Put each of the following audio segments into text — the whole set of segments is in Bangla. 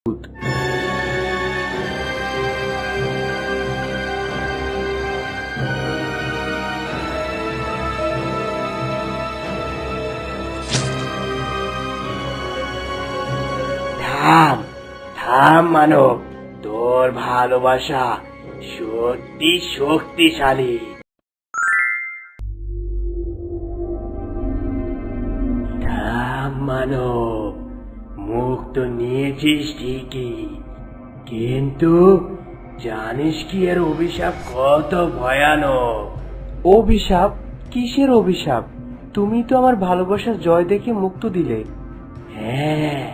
থাম থাম মানব তোর ভালোবাসা সত্যি শক্তিশালী। থাম মানব। তো নিয়েছিস ঠিকই। কিন্তু জানিস কি এর অভিশাপ কত ভয়ানক? অভিশাপ? কিসের অভিশাপ? তুমি তো আমার ভালোবাসার জয় দেখে মুক্ত দিলে। হ্যাঁ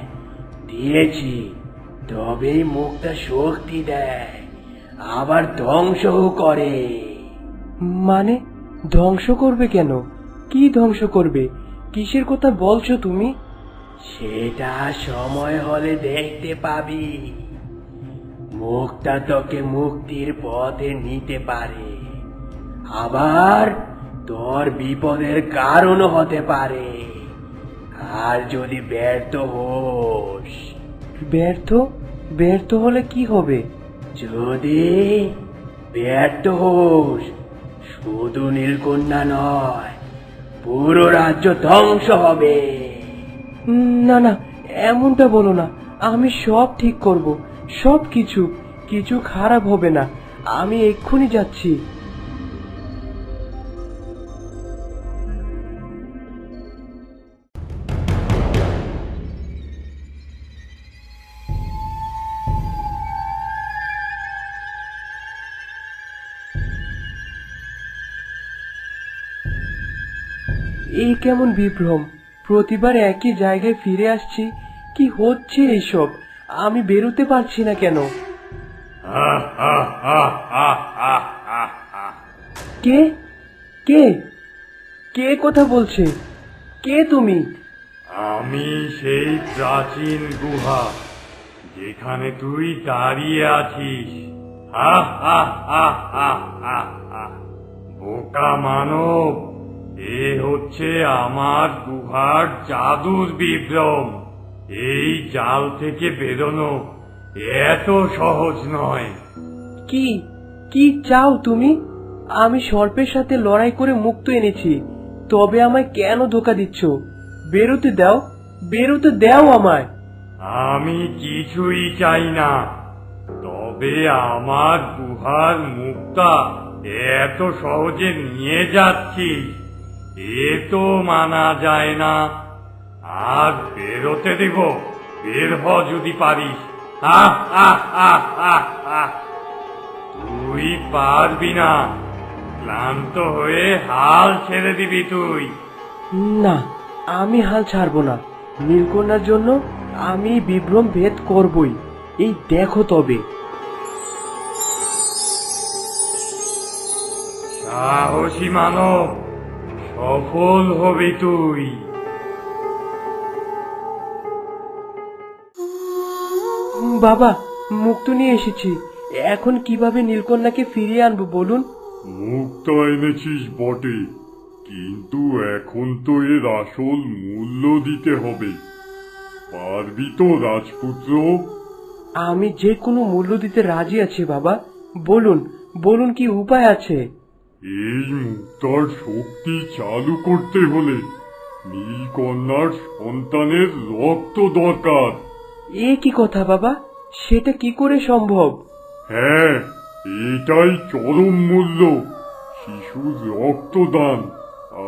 দিয়েছি। তবেই মুখটা শক্তি দেয় আবার ধ্বংসও করে। মানে ধ্বংস করবে কেন? কি ধ্বংস করবে? কিসের কথা বলছো তুমি? সেটা সময় হলে দেখতে পাবি। মুখটা তোকে মুক্তির পথে নিতে পারে। আবার তোর বিপদের কারণ হতে পারে। আর যদি ব্যর্থ হোস। ব্যর্থ? ব্যর্থ হলে কি হবে? যদি ব্যর্থ হোস শুধু নীলকন্যা নয় পুরো রাজ্য ধ্বংস হবে। না না, এমনটা বলো না। আমি সব ঠিক করব। সব কিছু কিছু খারাপ হবে না। আমি এক্ষুনি যাচ্ছি। এই কেমন বিভ্রম? প্রতিবার একই জায়গায় ফিরে আসছি। কি হচ্ছে এইসব আমি বেরোতে পারছি না কেন? কে? কে? কে কথা বলছে? কে তুমি? আমি সেই প্রাচীন গুহা যেখানে তুই দাঁড়িয়ে আছিস। বোকা মানব। এ হচ্ছে আমার গুহার জাদুর বিভ্রম। এই জাল থেকে বেরোনো এত সহজ নয়। কি? কি চাও তুমি? আমি সর্পের সাথে লড়াই করে মুক্ত এনেছি। তবে আমায় কেন ধোকা দিচ্ছ? বেরোতে দাও বেরোতে দাও আমায়। আমি কিছুই চাই না। তবে আমার গুহার মুক্তা এত সহজে নিয়ে যাচ্ছি। এ তো মানা যায় না। আর বেরোতে দিব। বের হ যদি পারিস। তুই পারবি না। ক্লান্ত হয়ে হাল ছেড়ে দিবি তুই। না আমি হাল ছাড়বো না। নীলকন্যার জন্য আমি বিভ্রম ভেদ করবই। এই দেখো তবে। সাহসী মানব সফল হবি তুই। বাবা মুক্ত নিয়ে এসেছি। এখন কীভাবে নীলকন্যাকে ফিরিয়ে আনব বলুন? মুক্ত এনেছিস বটে কিন্তু এখন তো এর আসল মূল্য দিতে হবে। পারবি তো রাজপুত্র? আমি যে কোনো মূল্য দিতে রাজি আছি বাবা। বলুন বলুন কি উপায় আছে? এই মুক্তার শক্তি চালু করতে হলে নীলকন্যার সন্তানের রক্ত দরকার। এ কি কথা বাবা? সেটা কি করে সম্ভব? হ্যাঁ এটাই চরম মূল্য শিশুর রক্তদান।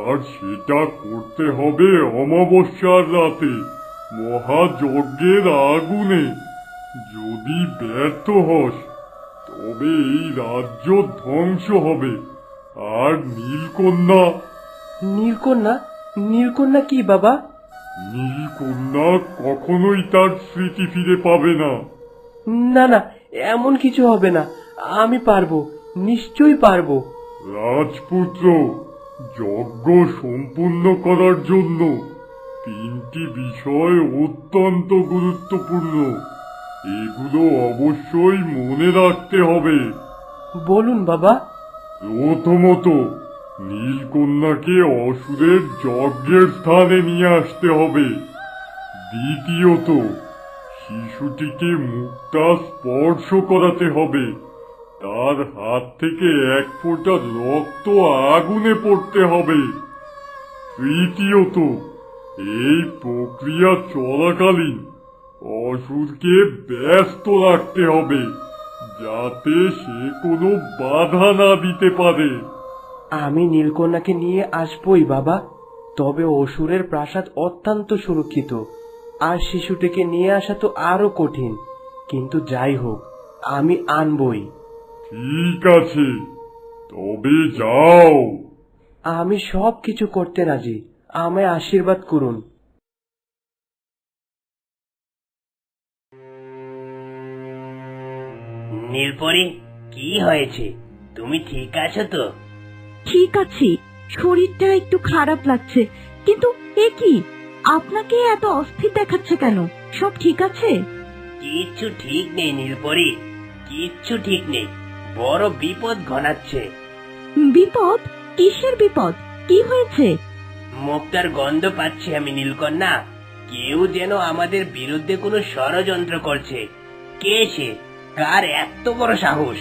আর সেটা করতে হবে অমাবস্যার রাতে মহাযজ্ঞের আগুনে। যদি ব্যর্থ হস তবে এই রাজ্য ধ্বংস হবে। আর নীলকন্যা। নীলকন্যা? নীলকন্যা কি বাবা? নীলকন্যা কখনোই তার স্মৃতি ফিরে পাবে না। না না এমন কিছু হবে না। আমি পারব নিশ্চয়ই পারব। রাজপুত্র যজ্ঞ সম্পূর্ণ করার জন্য তিনটি বিষয় অত্যন্ত গুরুত্বপূর্ণ। এগুলো অবশ্যই মনে রাখতে হবে। বলুন বাবা। প্রথমত, নীলকন্যাকে অসুরের যজ্ঞের স্থানে নিয়ে আসতে হবে। দ্বিতীয়ত, শিশুটিকে মুক্তা স্পর্শ করাতে হবে। তার হাত থেকে এক ফোঁটা রক্ত আগুনে পড়তে হবে। তৃতীয়ত, এই প্রক্রিয়া চলাকালীন অসুরকে ব্যস্ত রাখতে হবে। যাতে সে কোনো বাধা না দিতে পারে। আমি নীলকন্যাকে নিয়ে আসবই বাবা। তবে অসুরের প্রাসাদ অত্যন্ত সুরক্ষিত। আর শিশুটিকে নিয়ে আসা তো আরও কঠিন। কিন্তু যাই হোক আমি আনবই। ঠিক আছে তবে যাও। আমি সব কিছু করতে রাজি। আমায় আশীর্বাদ করুন। নীলপরি কি হয়েছে? তুমি ঠিক আছো তো? ঠিক আছি। শরীরটা একটু খারাপ লাগছে। কিন্তু এ কি? আপনাকে এত অস্থির দেখাচ্ছে কেন? সব ঠিক আছে? কিচ্ছু ঠিক নেই নীলপরি। কিচ্ছু ঠিক নেই। বড় বিপদ ঘনাচ্ছে। বিপদ? কিসের বিপদ? কি হয়েছে? মুক্তার গন্ধ পাচ্ছি আমি নীলকন্যা। কেউ যেন আমাদের বিরুদ্ধে কোনো ষড়যন্ত্র করছে। কে সে? কার এত বড় সাহস?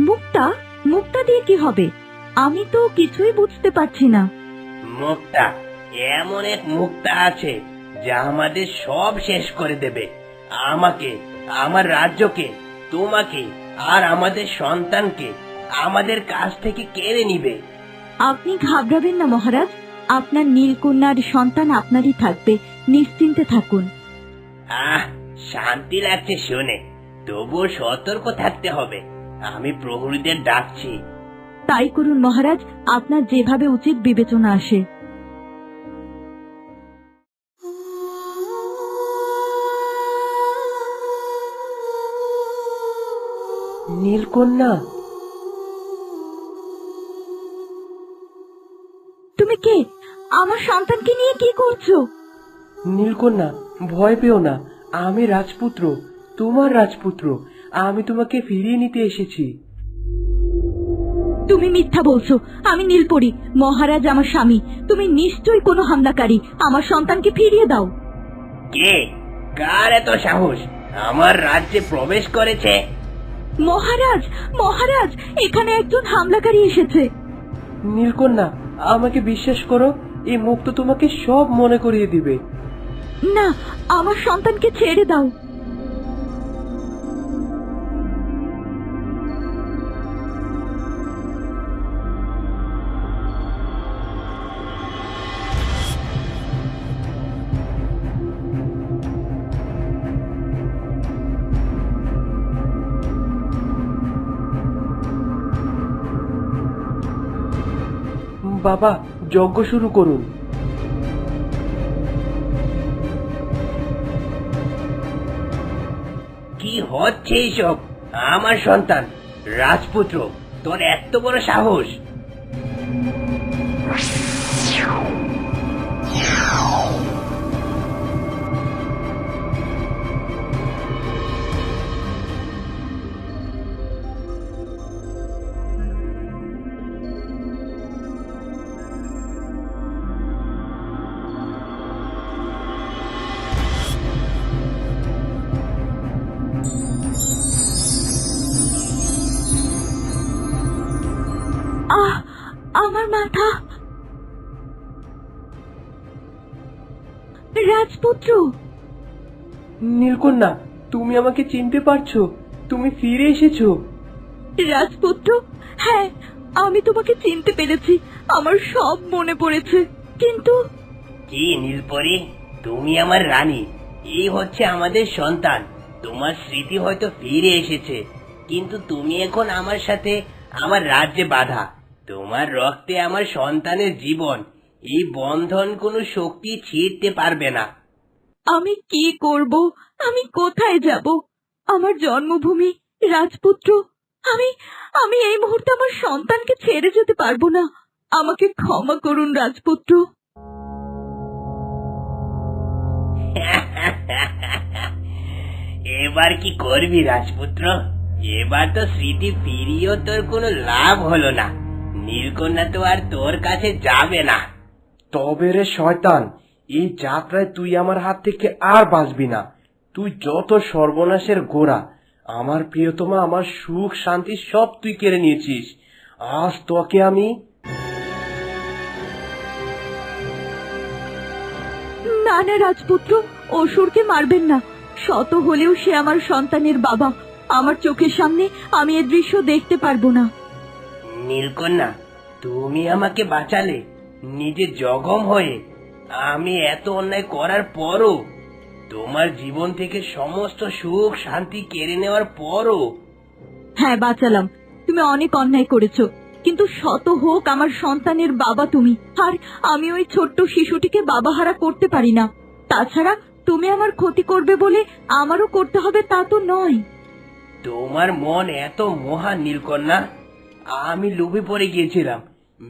মুক্তা মুক্তা দিয়ে কি হবে? আমি তো কিছুই বুঝতে পারছি না। মুক্তা এমন এক মুক্তা আছে যা আমাদের সব শেষ করে দেবে। আমাকে আমার রাজ্যকে তোমাকে আর আমাদের সন্তানকে আমাদের কাছ থেকে কেড়ে নিবে। আপনি ঘাবড়াবেন না মহারাজ। আপনার নীলকন্যার সন্তান আপনারই থাকবে। নিশ্চিন্তে থাকুন। আহ শান্তি লাগছে শুনে। তবুও সতর্ক থাকতে হবে। আমি প্রহরীদের ডাকছি। তাই করুন মহারাজ আপনার যেভাবে উচিত বিবেচনা আসে। নীলকন্যা। তুমি কে? আমার সন্তানকে নিয়ে কি করছ? নীলকন্যা ভয় পেও না। আমি রাজপুত্র। তোমার রাজপুত্র আমি তোমাকে ফিরিয়ে নিতে এসেছি। তুমি মিথ্যা বলছো আমি নীলপরি মহারাজ আমার স্বামী তুমি নিশ্চয়ই কোনো হামলাকারী আমার সন্তানকে ফিরিয়ে দাও। কে? কার এত সাহস? আমার রাজ্যে প্রবেশ করেছে? মহারাজ মহারাজ এখানে একজন হামলাকারী এসেছে। নীলকন্যা আমাকে বিশ্বাস করো এই মুক্ত তোমাকে সব মনে করিয়ে দিবে। না আমার সন্তানকে ছেড়ে দাও। বাবা যজ্ঞ শুরু করুন। কি হচ্ছে এইসব? আমার সন্তান রাজপুত্র তোর এত বড় সাহস। আমার মাথা। রাজপুত্র। নীলকন্যা তুমি আমাকে চিনতে পারছ। তুমি ফিরে এসেছ। রাজপুত্র হ্যাঁ আমি তোমাকে চিনতে পেরেছি। আমার সব মনে পড়েছে। কিন্তু কি নীলপরি? তুমি আমার রানী। এই হচ্ছে আমাদের সন্তান। তোমার স্মৃতি হয়তো ফিরে এসেছে। কিন্তু তুমি এখন আমার সাথে আমার রাজ্যে বাধা। তোমার রক্তে আমার সন্তানের জীবন। এই বন্ধন কোনো শক্তি ছিঁড়তে পারবে না। আমি কি করব? আমি কোথায় যাব? আমার জন্মভূমি রাজপুত্র আমি আমি এই মুহূর্তে আমার সন্তানকে ছেড়ে যেতে পারব না। আমাকে ক্ষমা করুন রাজপুত্র। এবার কি করবি রাজপুত্র? এবার তো স্মৃতি ফিরিয়েও তোর কোনো লাভ হলো না। নীলকন্যা তো আর তোর কাছে যাবে না। তবে রে শয়তান এই যাত্রায় তুই আমার হাত থেকে আর বাঁচবি না। তুই যত সর্বনাশের গোড়া আমার প্রিয়তমা আমার সুখ শান্তি সব তুই কেড়ে নিয়েছিস। আজ তোকে আমি না না রাজপুত্র অসুরকে মারবেন না। শত হলেও সে আমার সন্তানের বাবা। আমার চোখের সামনে আমি এ দৃশ্য দেখতে পারব না। নীলকন্যা তুমি আমাকে বাঁচালে নিজে জগম হয়ে। আমি এত অন্যায় করার পরও তোমার জীবন থেকে সমস্ত সুখ শান্তি কেড়ে নেওয়ার পরও। হ্যাঁ বাঁচালাম। তুমি অনেক অন্যায় করেছ কিন্তু শত হোক আমার সন্তানের বাবা তুমি আর আমি ওই ছোট্ট শিশুটিকে বাবাহারা করতে পারি না। তাছাড়া তুমি আমার ক্ষতি করবে বলে আমারও করতে হবে তা তো নয়। তোমার মন এত মহান নীলকন্যা। আমি লোভে পড়ে গিয়েছিলাম।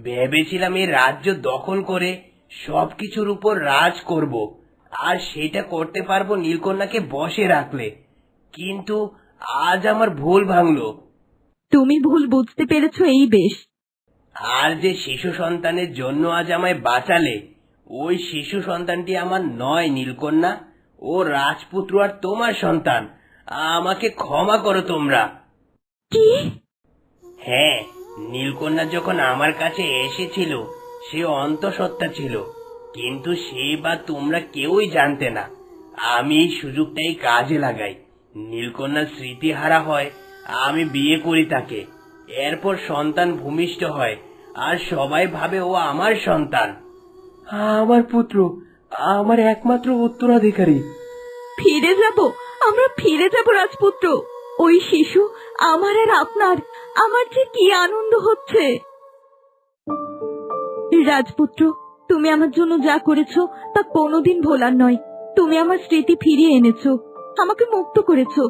ভেবেছিলাম এই রাজ্য দখল করে সবকিছুর উপর রাজ করব আর সেটা করতে পারব নীলকন্যাকে বসে রাখলে। কিন্তু আজ আমার ভুল ভাঙলো। তুমি ভুল বুঝতে পেরেছ এই বেশ। আর যে শিশু সন্তানের জন্য আজ আমায় বাঁচালে ওই শিশু সন্তানটি আমার নয় নীলকন্যা। ও রাজপুত্র আর তোমার সন্তান। আমাকে ক্ষমা করো তোমরা। কি? হ্যাঁ নীলকন্যা যখন আমার কাছে এসেছিল সে অন্তঃসত্ত্বা ছিল। কিন্তু সে বা তোমরা কেউই জানতে না। আমি এই সুযোগটাই কাজে লাগাই। নীলকন্যার স্মৃতি হারা হয় আমি বিয়ে করি তাকে। এরপর সন্তান ভূমিষ্ঠ হয় আর সবাই ভাবে ও আমার সন্তান। আমার পুত্র আমার একমাত্র উত্তরাধিকারী। ফিরে যাব আমরা ফিরে যাব রাজপুত্র। ওই শিশু আমার আর আপনার আমার যে কি আনন্দ হচ্ছে। রাজপুত্র তুমি আমার জন্য যা করেছ তা কোনোদিন ভোলার নয়। তুমি আমার স্মৃতি ফিরিয়ে এনেছো আমাকে মুক্ত করেছ।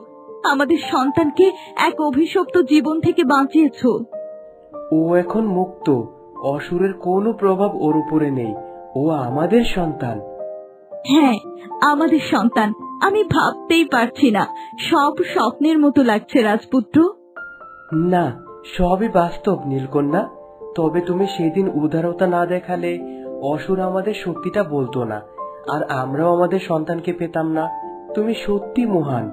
আমাদের সন্তানকে এক অভিশপ্ত জীবন থেকে বাঁচিয়েছো। ও এখন মুক্ত অসুরের কোনো প্রভাব ওর উপরে নেই। ও আমাদের সন্তান। হ্যাঁ আমাদের সন্তান। আমি ভাবতেই পারছি না। সব স্বপ্নের মতো লাগছে রাজপুত্র। না সবই বাস্তব নীলকন্যা। তবে তুমি সেদিন উদারতা না দেখালে অসুর আমাদের সত্যিটা বলতো না আর আমরাও আমাদের সন্তানকে পেতাম না। তুমি সত্যি মহান।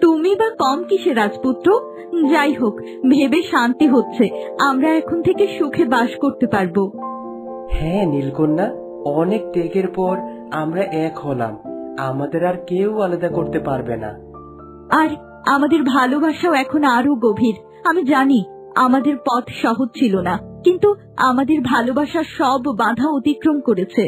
তুমি বা কম কিসে রাজপুত্র? যাই হোক ভেবে শান্তি হচ্ছে আমরা এখন থেকে সুখে বাস করতে পারব। হ্যাঁ নীলকন্যা অনেক ত্যাগের পর আমরা এক হলাম আমাদের আর কেউ আলাদা করতে পারবে না। আর আমাদের ভালোবাসাও এখন আরও গভীর। আমি জানি আমাদের পথ সহজ ছিল না কিন্তু আমাদের ভালোবাসা সব বাধা অতিক্রম করেছে।